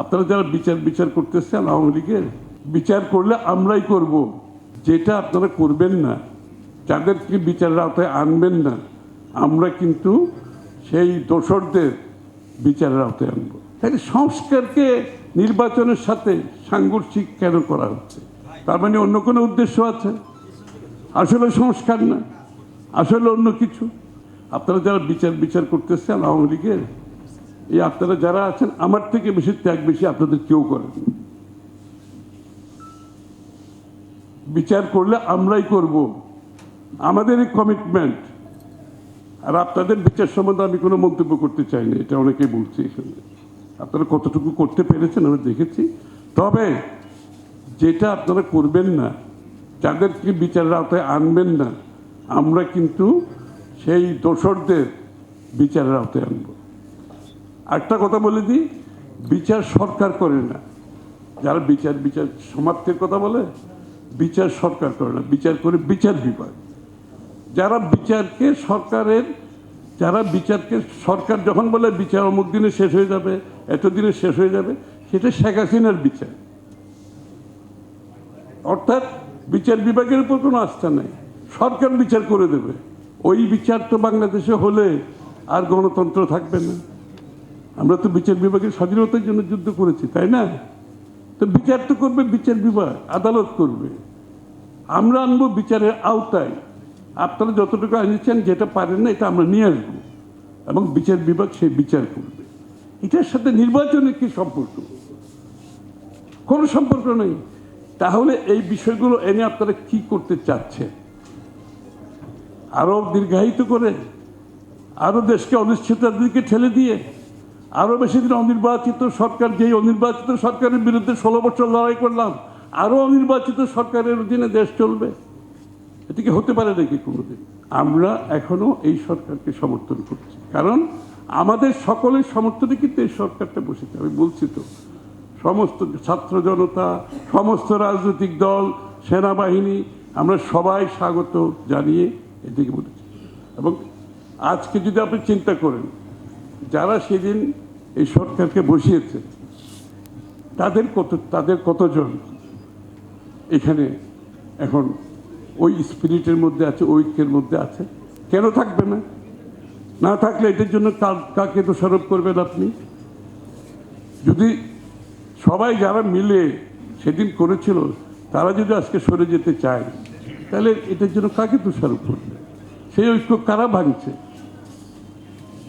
আপনারা যারা বিচার বিচার করতেছেন আওয়ামী লীগের, বিচার করলে আমরাই করব। যেটা আপনারা করবেন না, যাদেরকে বিচারের আওতায় আনবেন না, আমরা কিন্তু সেই দোসরদের বিচারের আওতায় আনব। তাহলে সংস্কারকে নির্বাচনের সাথে সাংঘর্ষিক কেন করা হচ্ছে? তার মানে অন্য কোনো উদ্দেশ্য আছে? আসলে সংস্কার না, আসলে অন্য কিছু? আপনারা যারা বিচার বিচার করতেছেন আওয়ামী লীগের এই আপনারা যারা আছেন, আমার থেকে বেশি ত্যাগ বেশি আপনাদের কেউ করেন বিচার করলে আমরাই করব। আমাদের কমিটমেন্ট আর আপনাদের বিচার সম্বন্ধে আমি কোনো মন্তব্য করতে চাই না, এটা অনেকেই বলছে এখানে। আপনারা কতটুকু করতে পেরেছেন আমি দেখেছি। তবে যেটা আপনারা করবেন না, যাদেরকে বিচারের আওতায় আনবেন না, আমরা কিন্তু সেই দোসরদের বিচারের আওতায় আনব। একটা কথা বলে দিই, বিচার সরকার করে না। যারা বিচার বিচার সমাপ্তির কথা বলে, বিচার সরকার করে না। বিচার করে বিচার বিভাগ। যারা বিচারকে সরকারের, যারা বিচারকে সরকার যখন বলে, বিচার অমুক দিনে শেষ হয়ে যাবে এতদিনে শেষ হয়ে যাবে, সেটা শেখ হাসিনার বিচার। অর্থাৎ বিচার বিভাগের উপর কোনো আস্থা নেই। সরকার বিচার করে দেবে। ওই বিচার তো বাংলাদেশে হলে আর গণতন্ত্র থাকবে না। আমরা তো বিচার বিভাগের স্বাধীনতার জন্য যুদ্ধ করেছি, তাই না? তো বিচার তো করবে বিচার বিভাগ, আদালত করবে। আমরা আনব বিচারের আওতায়। আপনারা যতটুকু আনিয়েছেন, যেটা পারেন না, এটা আমরা নিয়ে আসব। এবং বিচার বিভাগ সেই বিচার করবে। এটার সাথে নির্বাচনের কি সম্পর্ক? কোনো সম্পর্ক নেই। তাহলে এই বিষয়গুলো এনে আপনারা কি করতে চাচ্ছেন? আরও দীর্ঘায়িত করে, আরও দেশকে অনিশ্চয়তার দিকে ঠেলে দিয়ে আরও বেশি দিন অনির্বাচিত সরকার, যেই অনির্বাচিত সরকারের বিরুদ্ধে ষোলো বছর লড়াই করলাম, আরও অনির্বাচিত সরকারের অধীনে দেশ চলবে। এটা কি হতে পারে নাকি কোনোদিন? আমরা এখনও এই সরকারকে সমর্থন করছি। কারণ আমাদের সকলের সমর্থনে কিন্তু এই সরকারটা বসেছে। আমি বলছি তো, সমস্ত ছাত্র জনতা, সমস্ত রাজনৈতিক দল, সেনাবাহিনী, আমরা সবাই স্বাগত জানিয়ে এদিকে বলেছি। এবং আজকে যদি আপনি চিন্তা করেন, যারা সেদিন এই সরকারকে বসিয়েছে। তাদের কত, তাদের কতজন এখানে এখন ওই স্পিরিটের মধ্যে আছে, ঐক্যের মধ্যে আছে? কেন থাকবে না? না থাকলে এটার জন্য কাকে দোষারোপ করবেন আপনি? যদি সবাই যারা মিলে সেদিন করেছিল, তারা যদি আজকে সরে যেতে চায়, তাহলে এটার জন্য কাকে দোষারোপ করবে? সেই ঐক্য কারা ভাঙছে?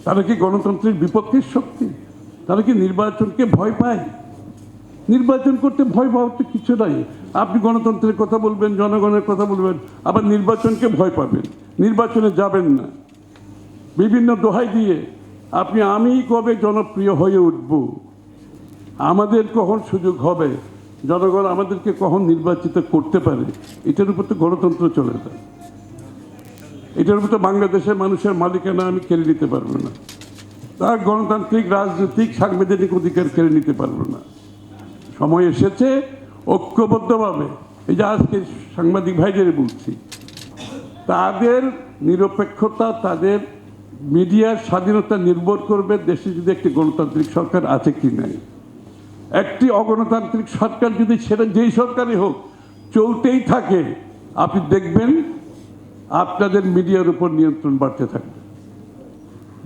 তারা কি গণতন্ত্রের বিপক্ষের শক্তি? তারা কি নির্বাচনকে ভয় পায়? নির্বাচন করতে ভয় পাওয়ার তো কিছু নাই। আপনি গণতন্ত্রের কথা বলবেন, জনগণের কথা বলবেন, আবার নির্বাচনকে ভয় পাবেন। নির্বাচনে যাবেন না। বিভিন্ন দোহাই দিয়ে আপনি আমি কবে জনপ্রিয় হয়ে উঠব? আমাদের কখন সুযোগ হবে? জনগণ আমাদেরকে কখন নির্বাচিত করতে পারে? এটার উপর তো গণতন্ত্র চলে যায়। এটার উপর তো বাংলাদেশের মানুষের মালিকানা আমি কেড়ে নিতে পারব না। তার গণতান্ত্রিক রাজনৈতিক সাংবিধানিক অধিকার কেড়ে নিতে পারব না। সময় এসেছে ঐক্যবদ্ধভাবে, এই যে আজকে সাংবাদিক ভাইদের বলছি, তাদের নিরপেক্ষতা, তাদের মিডিয়ার স্বাধীনতা নির্ভর করবে দেশে যদি একটি গণতান্ত্রিক সরকার আছে কি নাই। একটি অগণতান্ত্রিক সরকার যদি সেটা যেই সরকারই হোক, চলতেই থাকে, আপনি দেখবেন আপনাদের মিডিয়ার উপর নিয়ন্ত্রণ বাড়তে থাকবে।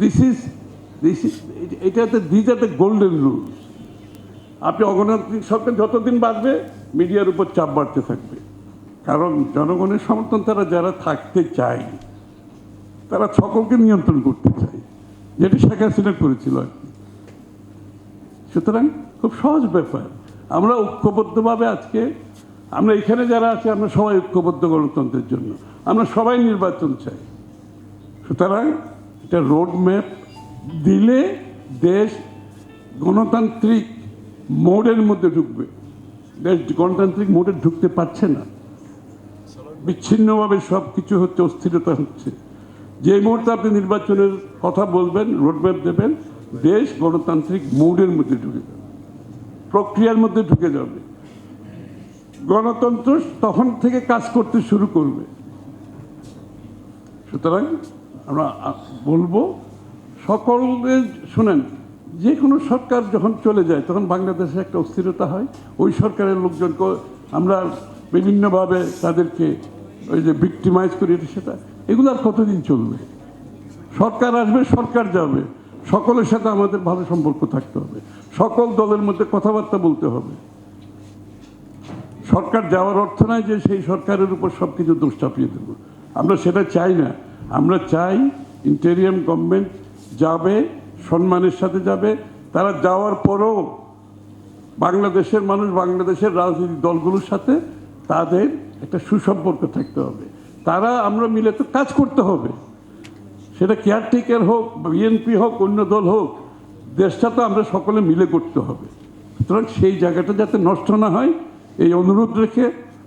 দিস ইজ এটাতে these are the golden rules আপনি অগণতান্ত্রিক সরকার যতদিন বাড়বে মিডিয়ার উপর চাপ বাড়তে থাকবে। কারণ জনগণের সমর্থন তারা যারা থাকতে চায়, তারা সকলকে নিয়ন্ত্রণ করতে চায়, যেটা শেখ হাসিনা করেছিল আর কি। সুতরাং খুব সহজ ব্যাপার। আমরা ঐক্যবদ্ধভাবে আজকে, আমরা এখানে যারা আছি, আমরা সবাই ঐক্যবদ্ধ গণতন্ত্রের জন্য। আমরা সবাই নির্বাচন চাই। সুতরাং এটা রোড ম্যাপ দিলে দেশ গণতান্ত্রিক মোডের মধ্যে ঢুকবে। দেশ গণতান্ত্রিক মোডে ঢুকতে পারছে না। বিচ্ছিন্নভাবে সব কিছু হচ্ছে, অস্থিরতা হচ্ছে। যে মুহূর্তে আপনি নির্বাচনের কথা বলবেন রোডম্যাপ দেবেন, দেশ গণতান্ত্রিক মোডের মধ্যে ঢুকে যাবে। প্রক্রিয়ার মধ্যে ঢুকে যাবে। গণতন্ত্র তখন থেকে কাজ করতে শুরু করবে। সুতরাং আমরা বলব সকলকে শুনেন যে কোনো সরকার যখন চলে যায়, তখন বাংলাদেশে একটা অস্থিরতা হয়। ওই সরকারের লোকজনকে আমরা বিভিন্নভাবে তাদেরকে ওই যে ভিক্টিমাইজ করি, এটা সেটা। এগুলো আর কতদিন চলবে? সরকার আসবে, সরকার যাবে। সকলের সাথে আমাদের ভালো সম্পর্ক থাকতে হবে। সকল দলের মধ্যে কথাবার্তা বলতে হবে। সরকার যাওয়ার অর্থ নয় যে সেই সরকারের উপর সব কিছু দোষ চাপিয়ে দেবো। আমরা সেটা চাই না। আমরা চাই ইন্টেরিয়াম গভর্নমেন্ট যাবে, সম্মানের সাথে যাবে। তারা যাওয়ার পরও বাংলাদেশের মানুষ বাংলাদেশের রাজনৈতিক দলগুলোর সাথে তাদের একটা সুসম্পর্ক থাকতে হবে। তারা আমরা মিলে তো কাজ করতে হবে। সেটা কেয়ারটেকার হোক বিএনপি হোক, অন্য দল হোক, দেশটা তো আমরা সকলে মিলে করতে হবে। সুতরাং সেই জায়গাটা যাতে নষ্ট না হয়, এই অনুরোধ রেখে